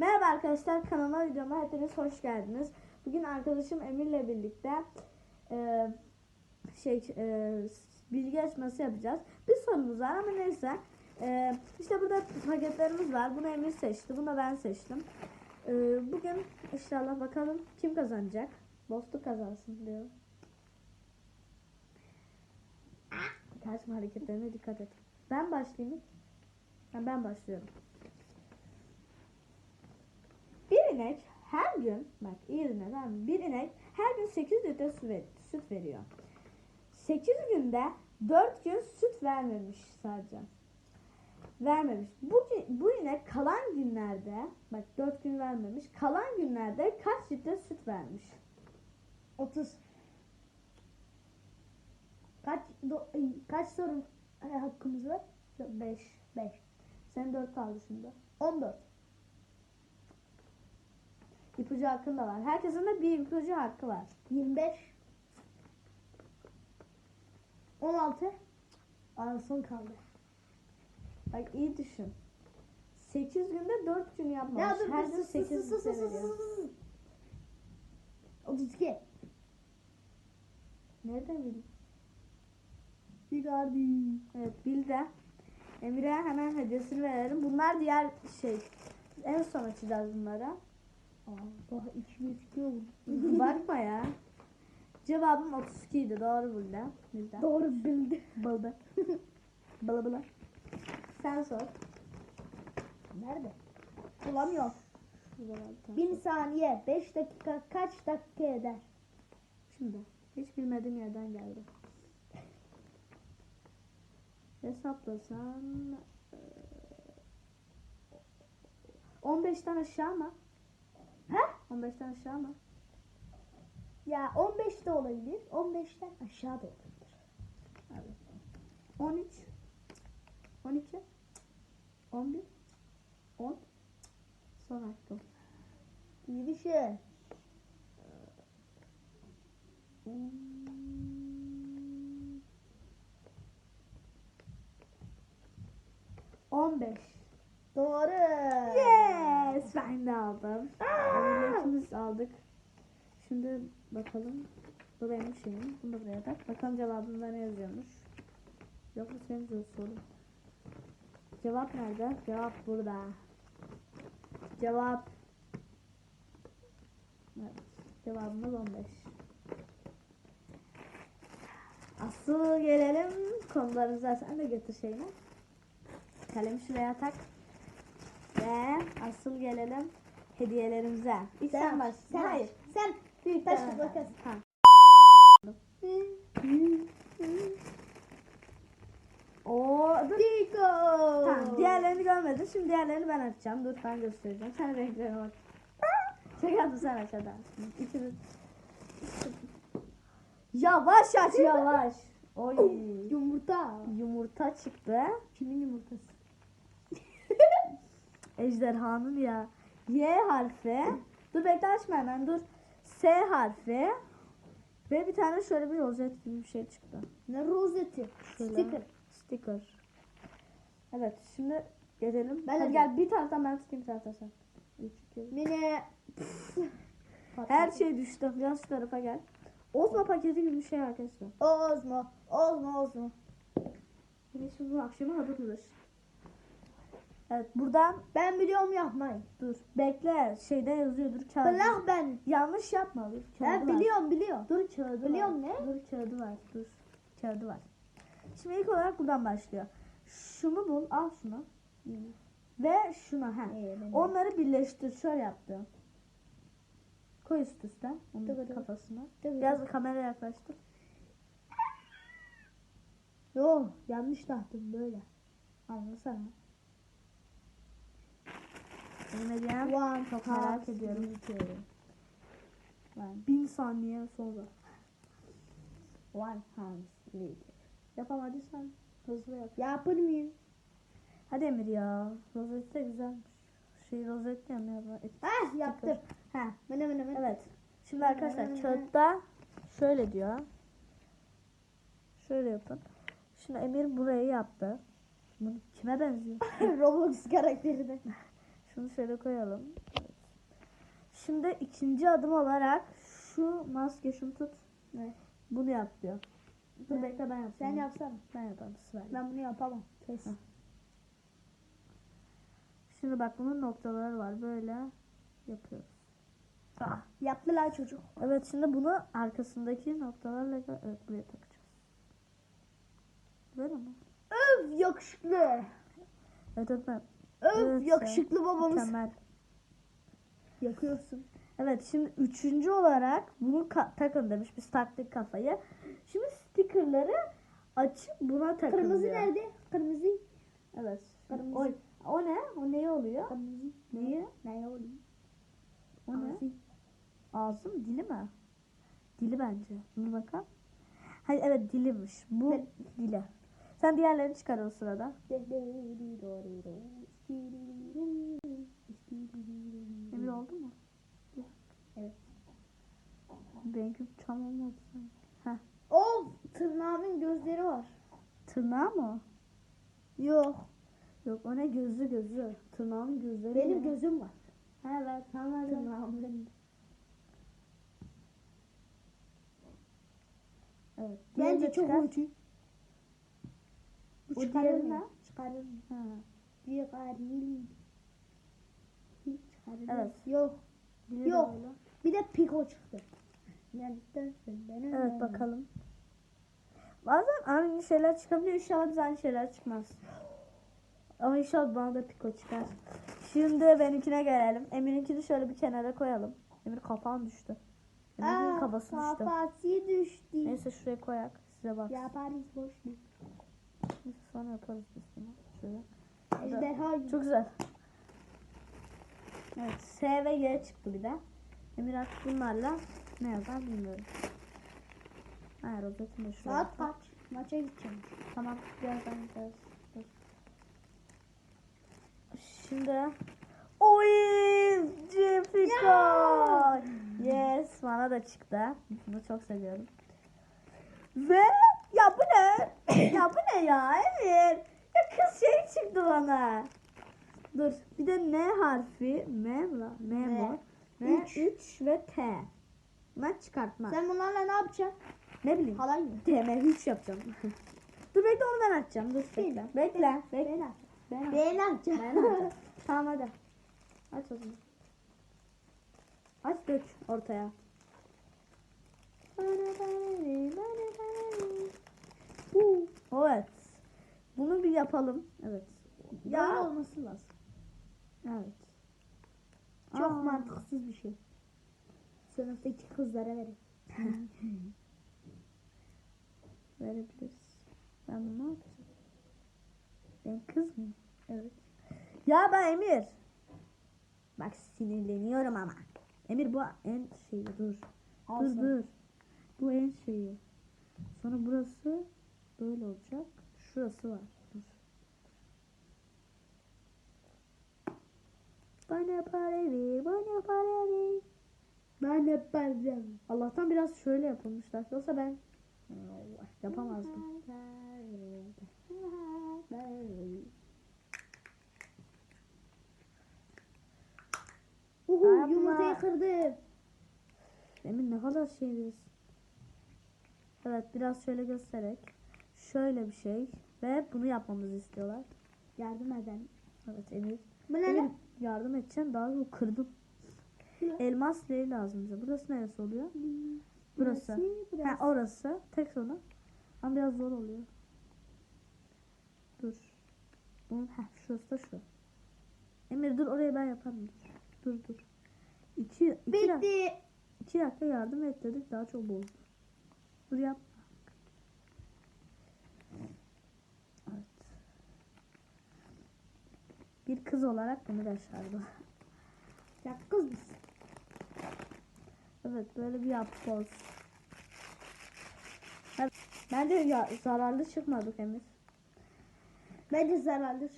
Merhaba arkadaşlar kanalıma videoma hepiniz hoş geldiniz. Bugün arkadaşım Emir'le birlikte e, şey e, bilgi yarışması yapacağız. Bir sorumuz var ama neyse. E, işte burada paketlerimiz var. Bunu Emir seçti. Bunu da ben seçtim. E, bugün inşallah bakalım kim kazanacak. Bostu kazansın diyorum. Kaçma hareketlerine dikkat et. Ben başlayayım. ben başlıyorum. Bir inek her gün, bak iyi dinle mı? Bir inek her gün 8 litre süt veriyor. 8 günde 4 gün süt vermemiş sadece. Vermemiş. Bu, bu inek kalan günlerde, bak 4 gün vermemiş, kalan günlerde kaç litre süt vermiş? 30. Kaç do, kaç soru hakkımız var? 5. 5. Senin 4 kaldı şimdi. 14. İpucu hakkın da var. Herkesin de bir ipucu hakkı var. 25. 16. Aa, son kaldı. Bak iyi düşün. 8 günde 4 gün yapmamış. Ya dur Her gün sus 8 sus sus litre sus veriyor. sus sus. 32. Nereden bildin? Icardi. Evet bildi. Emir'e hemen hediyesini verelim. Bunlar diğer şey. En son açacağız bunları. Aa, daha 2 gözüküyor bu. Bakma ya. Cevabım 32 idi. Doğru buldu. Bildi. Doğru bildi. Buldu. Bılı bılı. Sen sor. Nerede? Bulamıyorum. 1000 saniye 5 dakika kaç dakika eder? Şimdi. Hiç bilmediğim yerden geldi. Hesaplasan eee, 15'ten aşağı mı? He? 15'ten aşağı mı? Ya 15 de olabilir. 15'ten aşağı da olabilir. Evet. 13 12 11 10 Son hakkım. İyi bir şey. Hmm. 15 Doğru. Yes! Ben de aldım. Emir'le ikimiz aldık. Şimdi bakalım. Bu benim şeyim. Bunu da buraya tak. Bakalım cevabında ne yazıyormuş. Yok bu senin zor sorun. Cevap nerede? Cevap burada. Cevap. Evet. Cevabımız 15. Asıl gelelim konularımıza. Sen de getir şeyini. Kalemi şuraya tak. Ve asıl gelelim hediyelerimize. İlk sen, baş. Sen Hayır. Sen büyük taş Ben- makas. Ha. Oo, dur. Diko. Tamam, diğerlerini görmedim. Şimdi diğerlerini ben açacağım. Dur ben göstereceğim. Sen renklerine bak. Çek sen aç hadi. İkimiz. Yavaş aç yavaş. Oy. Yumurta. Yumurta çıktı. Kimin yumurtası? Ejderhanın ya. Y harfi. Dur bekle açma hemen dur. S harfi. Ve bir tane şöyle bir rozet gibi bir şey çıktı. Ne rozeti? Şöyle. Sticker. Sticker. Evet şimdi gelelim. Ben Hadi gel bir taraftan ben tutayım bir taraftan sen. Mine. Her şey düştü. Biraz şu tarafa gel. Ozma paketi gibi bir şey arkadaşlar. Ozmo. Ozmo Ozmo. Yine şimdi bu akşama hazırlanır. Evet buradan Ben biliyorum yapmayı. dur. Bekle şeyde yazıyordur kağıdı. Bırak ben. Yanlış yapma dur. Kağıdı Ben var. biliyorum biliyorum. Dur kağıdı Biliyorum var. ne? Dur kağıdı var. Dur. Kağıdı var. Şimdi ilk olarak buradan başlıyor. Şunu bul. Al şunu. Ve şunu ha. Ee. Onları birleştir. Şöyle yaptım. Koy üst üste. Onun tabii. kafasına. Tabii. Biraz da kameraya yaklaştır. Yo yanlış taktım böyle. Anlasana. Hediyem One çok merak ediyorum. Yani bin saniye sonra. One hands later. Yapamadıysan hızlı yap. Yapır mıyım? Hadi Emir ya. Rozet de güzelmiş. Şey rozet de mi ya? Ah yaptım. Ha. Mene mene mene. Evet. Şimdi arkadaşlar kağıtta şöyle diyor. Şöyle yapın. Şimdi Emir burayı yaptı. Bunu kime benziyor? Roblox karakteri de. Şunu şöyle koyalım. Evet. Şimdi ikinci adım olarak şu maske şunu tut. Ne? Bunu yap diyor. Dur Ne? bekle ben yapayım. Sen yapsana. Ben yaparım sıra. Ben bunu yapamam. Kes. Hı. Şimdi bak bunun noktaları var. Böyle yapıyoruz. Ah, yaptılar çocuk. Evet şimdi bunu arkasındaki noktalarla evet, buraya takacağız. Böyle mi? Öf yakışıklı. Evet evet. ben- Öf yakışıklı babamız. Mükemmel. Yakıyorsun. Evet şimdi üçüncü olarak bunu takın demiş. Biz taktık kafayı. Şimdi stickerları açıp buna takın Kırmızı diyor. nerede? Kırmızı. Evet. Kırmızı. O, o ne? O ne oluyor? Kırmızı. Neyi? Ne oluyor? O ne? Ağzı. Ağzı mı? Dili mi? Dili bence. Dur bakalım. Hayır evet dilimiş. Bu Ben- dili. Sen diğerlerini çıkar o sırada. Emir oldu mu? Evet. Benimki tam olmadı sanki. Heh. Of tırnağımın gözleri var. Tırnağı mı? Yok. Yok o ne gözü gözü. Tırnağın gözleri Benim mi? gözüm var. Ha evet tamam evet. Tırnağımın. Evet. Bence çok kötü. Bu çıkarır mı? ne? Çıkarır mı? Ha. Hiç. Evet. Yok. De Yok. öyle. Bir de piko çıktı. Evet bakalım. Bazen aynı şeyler çıkabiliyor. İnşallah bize aynı şeyler çıkmaz. Ama inşallah bana da piko çıkar. Şimdi benimkine gelelim. Emir'inkini şöyle bir kenara koyalım. Emir kafan düştü. Emir'in Aa, kafası düştü. Kafası düştü. Neyse şuraya koyak. Size bak. Yaparız boş ver. Sonra yaparız biz bunu. Şöyle. Ejderha gibi. Çok güzel. Evet. S ve Y çıktı bir de. Emir artık bunlarla ne yazar bilmiyorum. Ha rozetini de şuraya. Saat kaç? Maça gideceğim. Tamam birazdan gideriz. Dur. Şimdi oyuncu Fiko. Yes bana da çıktı. Bunu çok seviyorum. Ve ya bu ne? ya bu ne ya Emir? Kız şey çıktı bana. Dur bir de N harfi M lan? M M. var. M Üç. 3 ve T. Ben çıkartma. Sen bunlarla ne yapacaksın? Ne bileyim. Halay mı? DM3 yapacağım. Dur bekle onu ben açacağım. Dur bekle. Bekle. Bekle. Ben. Ben açacağım. Ben açacağım. Tamam hadi. Aç o zaman. Aç dök ortaya. Evet. Bunu bir yapalım. Evet. Ya Ya. olması lazım. Evet. Çok Aa. mantıksız bir şey. Sınıftaki kızlara verin. Verebiliriz. Ben bunu ne yapacağım? Ben kız mıyım? Evet. Ya ben Emir. Bak sinirleniyorum ama. Emir bu en şeyi dur. Olsun. Dur dur. Bu en şeyi. Sonra burası böyle olacak. Şurası var. Dur. Bana para ver, bana para ver. Ben yapacağım. Allah'tan biraz şöyle yapılmışlar. Yoksa ben yapamazdım. Uhu yumurtayı kırdım. Emin ne kadar şeyiz. Evet biraz şöyle göstererek. Şöyle bir şey. Ve bunu yapmamızı istiyorlar. Yardım eden. Evet Emir. Bu Emir yardım edeceğim. Daha çok kırdım. Elmas leği lazım bize. Burası neresi oluyor? Burası. Burası. Ha orası. Tek sonu. Ama biraz zor oluyor. Dur. Bunun heh, şurası da şu. Emir dur oraya ben yaparım. Dur dur. dur. İki, iki, Bitti. iki dakika yardım et dedik daha çok bozdu. Dur yap. Evet. Bir kız olarak bunu başardı. Ya kız mısın? Evet böyle bir yapboz. Ben- Bence ya, zararlı çıkmadık Emir. Bence zararlıdır.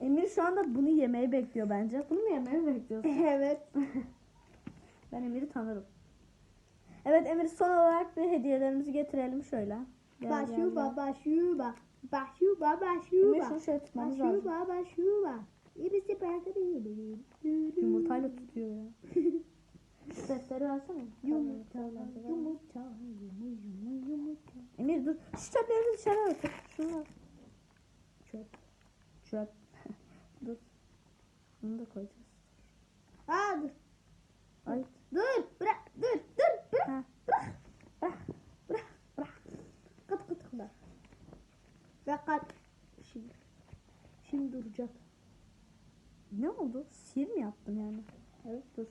Emir şu anda bunu yemeyi bekliyor bence. Bunu mu yemeyi bekliyorsun? evet. ben Emir'i tanırım. Evet Emir son olarak bir hediyelerimizi getirelim şöyle. Başuba başuba. Başuba başuba. şunu şöyle tutmamız lazım. Başuba başuba. İbisi belki de iyi. Yumurtayla tutuyor ya. Defteri versene. Yumurta, yumurta, yumurta, yumurta. Emir dur. Şu çöpleri dışarı at. Şunu Çöp. Çöp. dur. Bunu da koyacağız. Aa dur. Ay. Dur. Bırak. Dur. Dur. Bırak. Ha. Bırak. Bırak. Bırak. Kat kat kat. Ve kat. Şimdi. Şimdi duracak. Ne oldu? Sihir mi yaptım yani? Evet. Dur.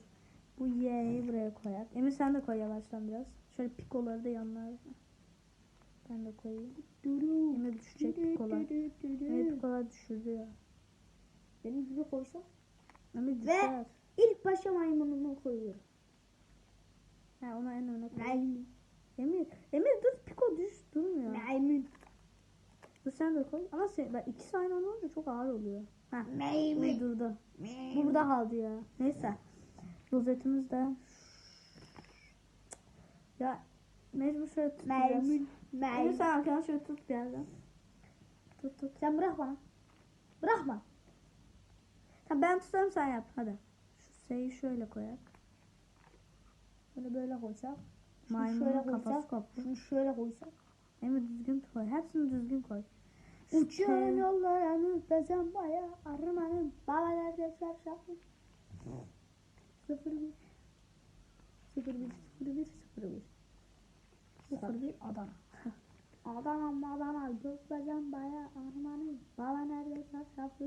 Bu Y'yi buraya koyak. Emir sen de koy yavaştan biraz. Şöyle pikoları da yanlara. Ben de koyayım. Emir düşecek pikolar. Emir pikolar düşürdü ya. Benim gibi koysam. Emir düşer. İlk başa maymunumu koyuyorum. Ha, onu en öne koy. Maymun. Emir, Emir dur piko düş durmuyor. Maymun. Dur sen de koy. Ama sen, ben iki aynı anda olunca çok ağır oluyor. Ha. Maymun. Durdu. Burada kaldı ya. Neyse. Rozetimiz de. Ya mecbur şöyle tutacağız. Emir Maymun. sen arkadan şöyle tut bir yerden. Tut tut. Sen bırak bana. Bırakma. Tamam ben tutarım sen yap hadi. Şu S'yi şöyle koyak. Bunu böyle koysak. Maymunun şöyle kafası koysak. Şunu şöyle koysak. Emir düzgün koy. Hepsini düzgün koy. Uçuyorum yollara müpezem baya arımanın baba nerede şarşafı. Sıfır bir. Sıfır bir sıfır bir sıfır bir. Sıfır bir Adana. Adana Adana gökbezem baya arımanın baba nerede şarşafı.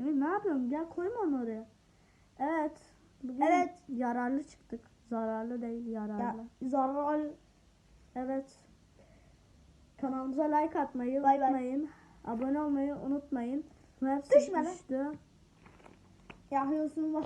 Emir ne yapıyorsun? Gel koyma onu oraya. Evet. Bugün Evet. yararlı çıktık. Zararlı değil yararlı. Ya zarar. Evet. Kanalımıza like atmayı bay. unutmayın. Abone olmayı unutmayın. Hepsi Düşme düştü. Yakıyorsun bak.